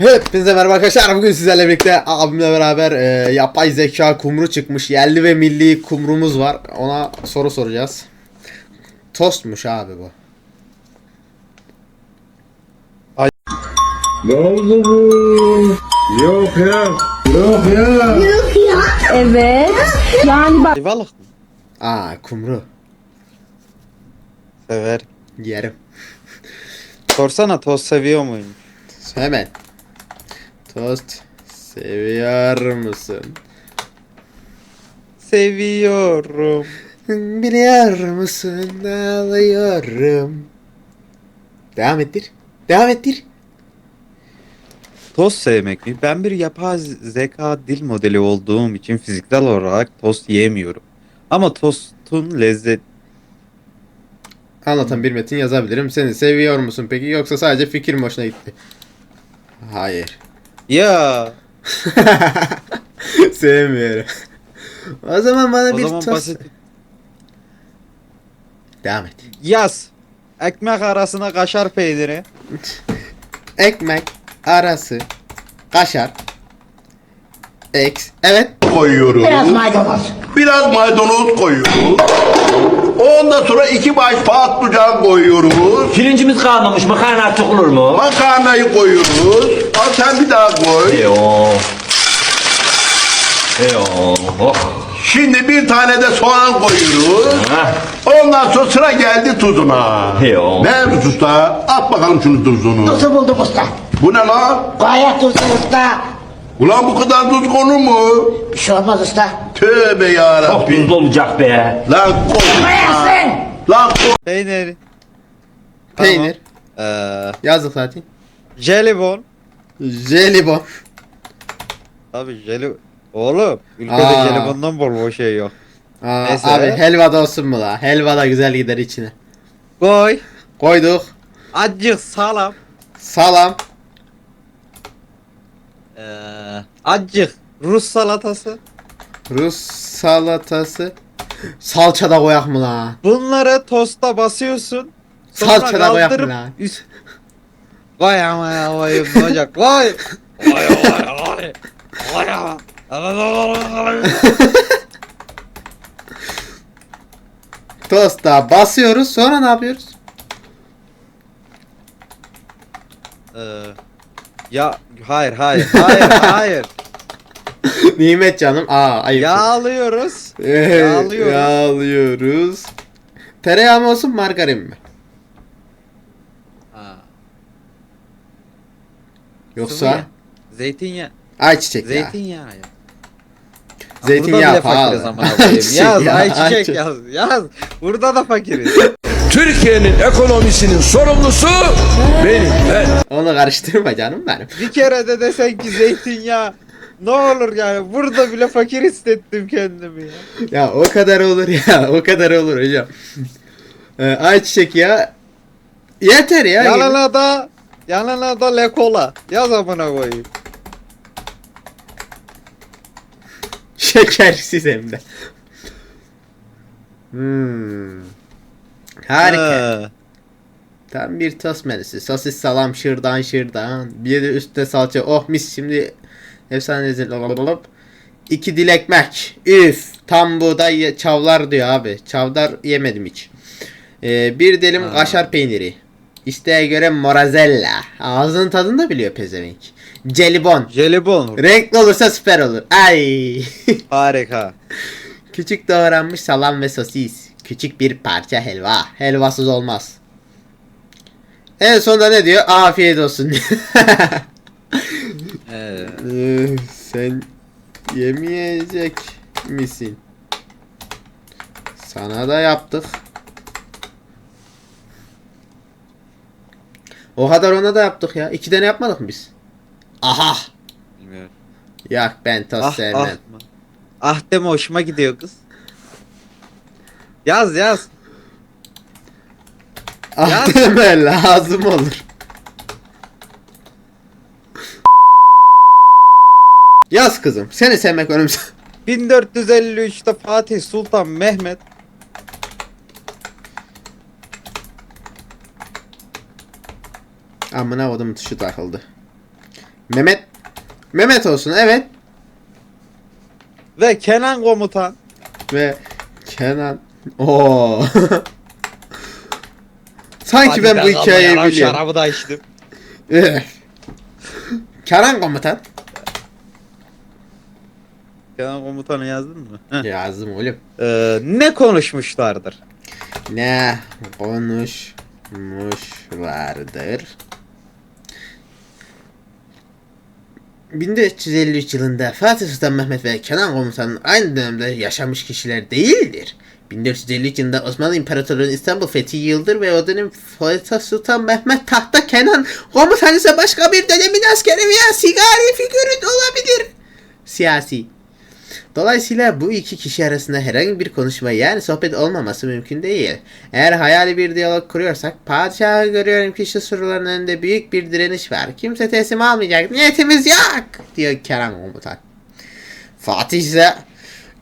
Hepinize merhaba arkadaşlar. Bugün sizlerle birlikte abimle beraber e, yapay zeka kumru çıkmış. Yerli ve milli kumrumuz var. Ona soru soracağız. Tostmuş abi bu. Ne oldu bu? Yok ya. Yok ya. Evet. Yani bak Ayvalık mı? Aa kumru. Sever. Yerim. Sorsana toz seviyor muyum? Hemen. Tost seviyor musun? Seviyorum. Biliyor musun alıyorum. Devam ettir. Devam ettir. Toz sevmek mi? Ben bir yapay zeka dil modeli olduğum için fiziksel olarak tost yiyemiyorum. Ama tostun lezzet Anlatan bir metin yazabilirim. Seni seviyor musun peki yoksa sadece fikir mi hoşuna gitti? Hayır. Ya Sevmiyorum. o zaman bana o bir zaman tost... basit. Devam et. Yaz. Ekmek arasına kaşar peyniri. Ekmek arası kaşar X. Evet. Koyuyoruz. biraz maydanoz. Biraz maydanoz koyuyoruz. Ondan sonra iki baş patlıcan koyuyoruz. Pirincimiz kalmamış makarna artık olur mu? Makarnayı koyuyoruz. Al sen bir daha koy. Yok. Yok. Şimdi bir tane de soğan koyuyoruz. Ha. Ondan sonra sıra geldi tuzuna. Yok. Nerede usta? At bakalım şunu tuzunu. Tuzu buldum usta. Bu ne lan? Gayet tuzlu usta. Ulan bu kadar tuz konur mu? Bir şey olmaz usta. Tövbe Çok yarabbim. tuzlu olacak be. Lan koy. Koyarsın. Lan koy. Peynir. Peynir. Ee, Yazdık zaten. jelibon. Jelibon. Abi jeli... Oğlum ülkede Aa. jelibondan bol bol şey yok. Aa, Neyse. abi helva da olsun mu la? Helva da güzel gider içine. Koy. Koyduk. Acık salam. Salam. Ee, acık Rus salatası. Rus salatası. Salça da koyak mı la? Bunları tosta basıyorsun. Sonra Salça da koyak mı kaldırıp la? üst... Vay ama ya vay olacak vay. Vay vay vay. Vay ama. Tosta basıyoruz sonra ne yapıyoruz? Ee, ya hayır hayır hayır hayır. Nimet canım. Aa ayıp. Yağlıyoruz. Yağlıyoruz. Yağlıyoruz. Tereyağı mı olsun margarin mi? Sıvı Yoksa yağ. Zeytinyağı. ayçiçek yağı. Zeytinyağı ya. Zeytinyağı pahalı. Yaz ayçiçek. yaz yaz. Burada da fakiriz. Türkiye'nin ekonomisinin sorumlusu benim. Ben. Onu karıştırma canım benim. Bir kere de desen ki zeytinyağı. Ne olur yani burada bile fakir hissettim kendimi ya. Ya o kadar olur ya. O kadar olur hocam. Ee, ayçiçek yağı yeter ya. Yanına da yanına da lekola. Yaz amına koyayım. Şekersiz hem de. Hmm. Harika. Ha. Tam bir tost menüsü. Sosis, salam, şırdan, şırdan. Bir de üstte salça. Oh mis şimdi efsane lezzet. İki dil ekmek. Üf. Tam buğday ye- çavlar diyor abi. Çavdar yemedim hiç. Ee, bir dilim Ha. kaşar peyniri. İsteğe göre morazella. Ağzının tadını da biliyor pezevenk. Jelibon. Jelibon. Renkli olursa süper olur. Ay. Harika. Küçük doğranmış salam ve sosis. Küçük bir parça helva. Helvasız olmaz. En sonunda ne diyor? Afiyet olsun. Ee, Ee, Sen yemeyecek misin? Sana da yaptık. O kadar ona da yaptık ya. İki tane yapmadık mı biz? Aha. bilmiyorum. Yak ben tost Ah sevmem. ah? Ah deme hoşuma gidiyor kız. Yaz yaz. Ah deme lazım olur. Yaz kızım. Seni sevmek önümüzde. 1453'te Fatih Sultan Mehmet Amına kodum tuşu takıldı. Mehmet. Mehmet olsun evet. Ve Kenan komutan. Ve Kenan. Oo. Sanki Hadi ben be, bu hikayeyi biliyorum. Şarabı da içtim. Üf. Kenan komutan. Kenan komutanı yazdın mı? Yazdım oğlum. Ee, ne konuşmuşlardır? Ne konuşmuşlardır? 1453 yılında Fatih Sultan Mehmet ve Kenan Komutan'ın aynı dönemde yaşamış kişiler değildir. 1453 yılında Osmanlı İmparatorluğu'nun İstanbul fethi yıldır ve o dönem Fatih Sultan Mehmet tahta Kenan Komutan ise başka bir dönemin askeri veya sigari figürü olabilir. Siyasi. Dolayısıyla bu iki kişi arasında herhangi bir konuşma yani sohbet olmaması mümkün değil. Eğer hayali bir diyalog kuruyorsak padişahı görüyorum ki şu soruların önünde büyük bir direniş var. Kimse teslim almayacak. Niyetimiz yok diyor Kenan komutan. Fatih ise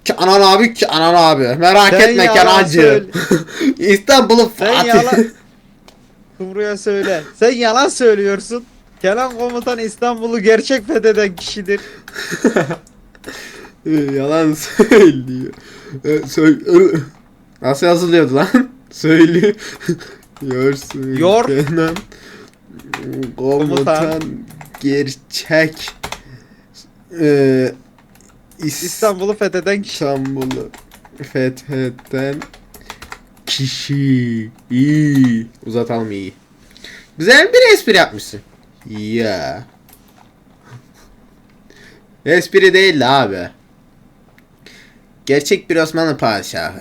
Kenan abi Kenan abi merak Sen etme söyle. İstanbul'un Sen Fatih. yalan... Kumru'ya söyle. Sen yalan söylüyorsun. Kenan komutan İstanbul'u gerçek fetheden kişidir. Yalan söylüyor. E, söy- e, Nasıl yazılıyordu lan? Söylüyor. Yorsun. Yor. Kenan. Komutan. Gerçek. Ee, İstanbul'u fetheden kişi. İstanbul'u fetheden kişi. İyi. Uzatalım iyi. Güzel bir espri yapmışsın. Ya. Espri değil abi. Gerçek bir Osmanlı padişahı.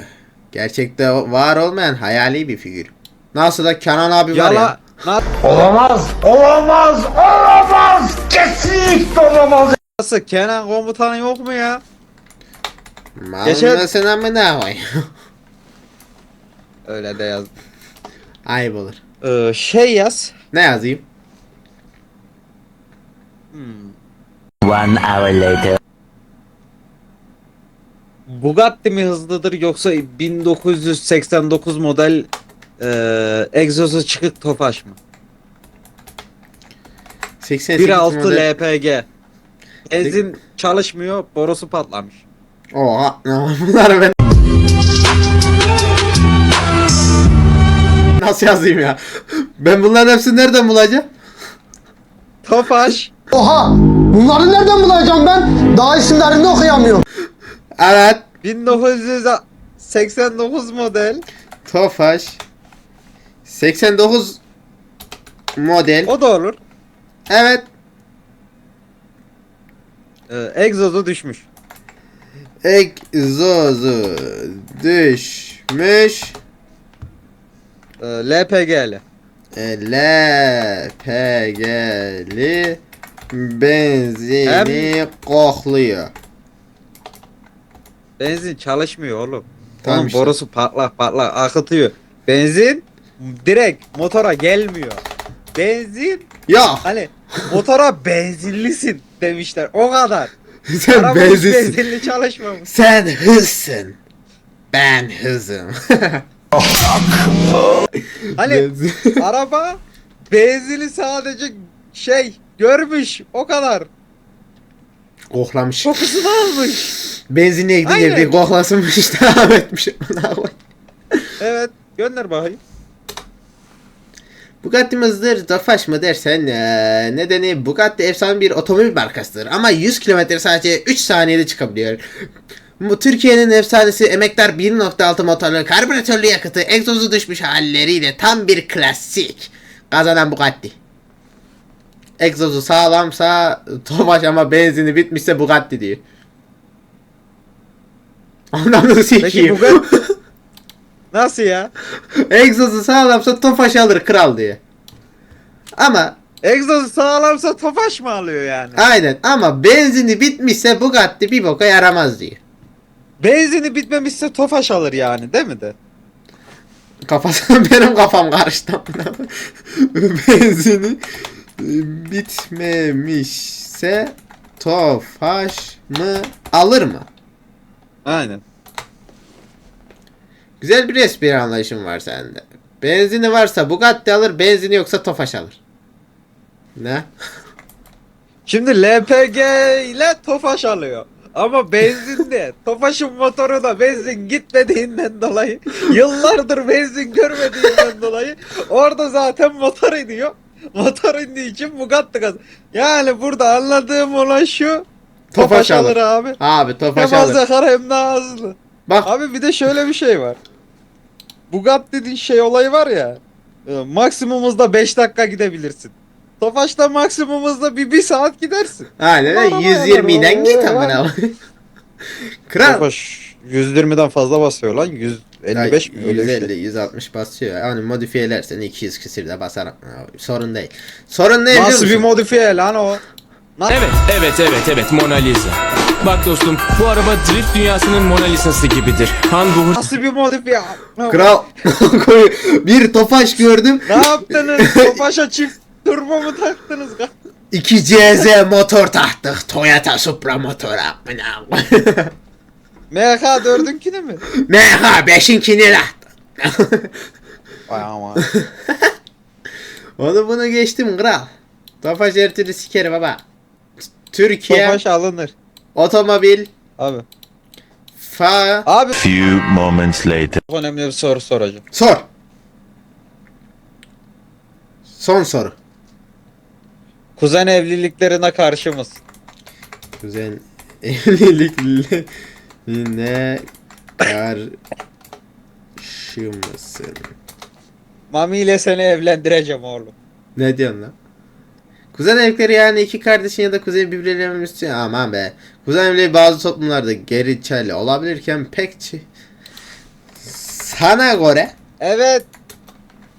Gerçekte var olmayan hayali bir figür. Nasıl da Kenan abi var ya. Yala... Na- Olamaz. Olamaz. Olamaz. Kesinlikle olamaz. Nasıl Kenan komutanı yok mu ya? Geçen... Geçen- sen amına koy. Öyle de yazdım. Ayıp olur. Ee, şey yaz. Ne yazayım? One hour later. Bugatti mi hızlıdır yoksa 1989 model e, egzozu çıkık Tofaş mı? 88 1.6 model- LPG. Benzin çalışmıyor, borusu patlamış. Oha. Bunları ben... Nasıl yazayım ya? Ben bunların hepsini nereden bulacağım? Tofaş Oha! Bunları nereden bulacağım ben? Daha isimlerini okuyamıyorum. Evet. 1989 model. Tofaş. 89 model. O da olur. Evet. Ee, egzozu düşmüş. Egzozu düşmüş. Ee, LPG'li. E, LPG'li benzini kokluyor. Benzin çalışmıyor oğlum. Tamam Onun işte. borusu patlak patlak akıtıyor. Benzin direkt motora gelmiyor. Benzin Yok. hani motora benzinlisin demişler. O kadar. Sen Araba hiç benzinsin. benzinli çalışmamış. Sen hızsın. Ben hızım. Hani Benzin- araba benzini sadece şey görmüş o kadar. Koklamış. Kokusunu almış. Benzinliğe gidince Aynen. bir koklasınmış devam etmiş. Evet gönder bakayım. Bugatti mi hızlıdır, Tofaş mı dersen eee, nedeni Bugatti efsane bir otomobil markasıdır ama 100 km sadece 3 saniyede çıkabiliyor. Bu Türkiye'nin efsanesi emektar 1.6 motorlu karbüratörlü yakıtı egzozu düşmüş halleriyle tam bir klasik. Kazanan Bugatti. Egzozu sağlamsa Tofaş ama benzini bitmişse Bugatti diyor. Ananı Peki sikeyim. Bugatti nasıl ya? Egzozu sağlamsa Tofaş alır kral diye. Ama Egzozu sağlamsa tofaş mı alıyor yani? aynen ama benzini bitmişse Bugatti bir boka yaramaz diyor. Benzini bitmemişse tofaş alır yani değil mi de? Kafasına benim kafam karıştı. benzini bitmemişse Tofaş mı alır mı? Aynen. Güzel bir espri anlayışın var sende. Benzini varsa Bugatti alır, benzini yoksa Tofaş alır. Ne? Şimdi LPG ile Tofaş alıyor. Ama benzinde Tofaş'ın motoru da benzin gitmediğinden dolayı yıllardır benzin görmediğinden dolayı orada zaten motor iniyor. Motor indiği için Bugatti gaz. Yani burada anladığım olan şu Tofaş Tofaş alır. alır abi. Abi Tofaş Hem az alır. yakar hem daha hızlı. Bak Abi bir de şöyle bir şey var. Bugatti'nin şey olayı var ya. e, Maksimumuzda 5 dakika gidebilirsin. Tofaş'ta maksimumuzda bir, bir saat gidersin. aynen öyle. Aman 120'den aman git amına. Kral. Tofaş 120'den fazla basıyor lan. 155 mi? Öyle bir 150, şey. 160 basıyor. Yani modifiye edersen 200 küsür de basar. Sorun değil. Sorun biliyor Nasıl bir modifiye lan o? Nasıl? Evet, evet, evet, evet Mona Lisa. Bak dostum, bu araba drift dünyasının Mona Lisa'sı gibidir. Han Buhur Nasıl bir modifiye? Kral. bir Tofaş gördüm. Ne yaptınız? Tofaş'a çift turbo mu taktınız? 2 CZ motor taktık. Toyota Supra motora. Amına. MK 4'ünkini mi? MH 5'inkini taktık. Vay aman. Onu bunu geçtim kral. Tofaş her türlü sikeri baba. Türkiye Tofaş alınır. otomobil Abi. fa Abi Few moments later. çok önemli bir soru soracağım. sor. Son soru. Kuzen evliliklerine karşı mısın? Kuzen evliliklerine karşı mısın? Mami ile seni evlendireceğim oğlum. Ne diyorsun lan? Kuzen evlilikleri yani iki kardeşin ya da kuzenin birbirleriyle evlenmesi aman be. Kuzen evliliği bazı toplumlarda geçerli olabilirken pek çi- sana göre Evet.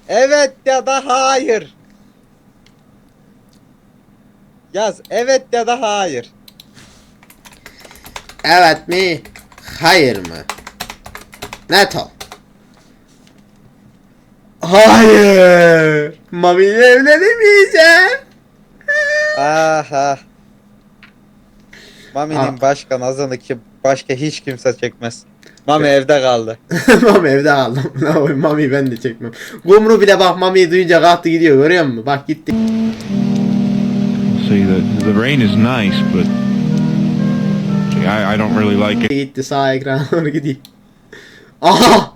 Evet ya da hayır. Yaz. Evet ya da hayır. evet mi hayır mı? Net ol. Hayır. Mami ile evlenemeyeceğim. Aha. Mami'nin başka nazını ki başka hiç kimse çekmez. Mami evde kaldı. Mami evde kaldım. Ne yapayım Mami'yi ben de çekmem. Gumru bile bak Mami'yi duyunca kalktı gidiyor görüyor musun? Bak gitti. See, the, the rain is nice, but I, I don't really like it. Gitti sağ ekrana doğru gidiyor. Aha!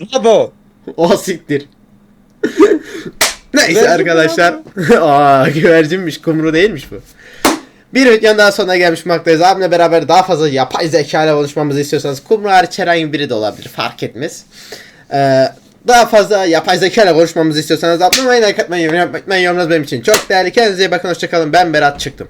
Ne bu? O siktir. Neyse arkadaşlar. Aa güvercinmiş kumru değilmiş bu. Bir videonun daha sonuna gelmiş bulmaktayız. Abimle beraber daha fazla yapay zeka ile konuşmamızı istiyorsanız kumru hariç herhangi biri de olabilir fark etmez. Ee, daha fazla yapay zeka ile konuşmamızı istiyorsanız atlamayın, like atmayı, yorum yapmayı, yorumlarınız benim için çok değerli. Kendinize iyi bakın, hoşçakalın. Ben Berat çıktım.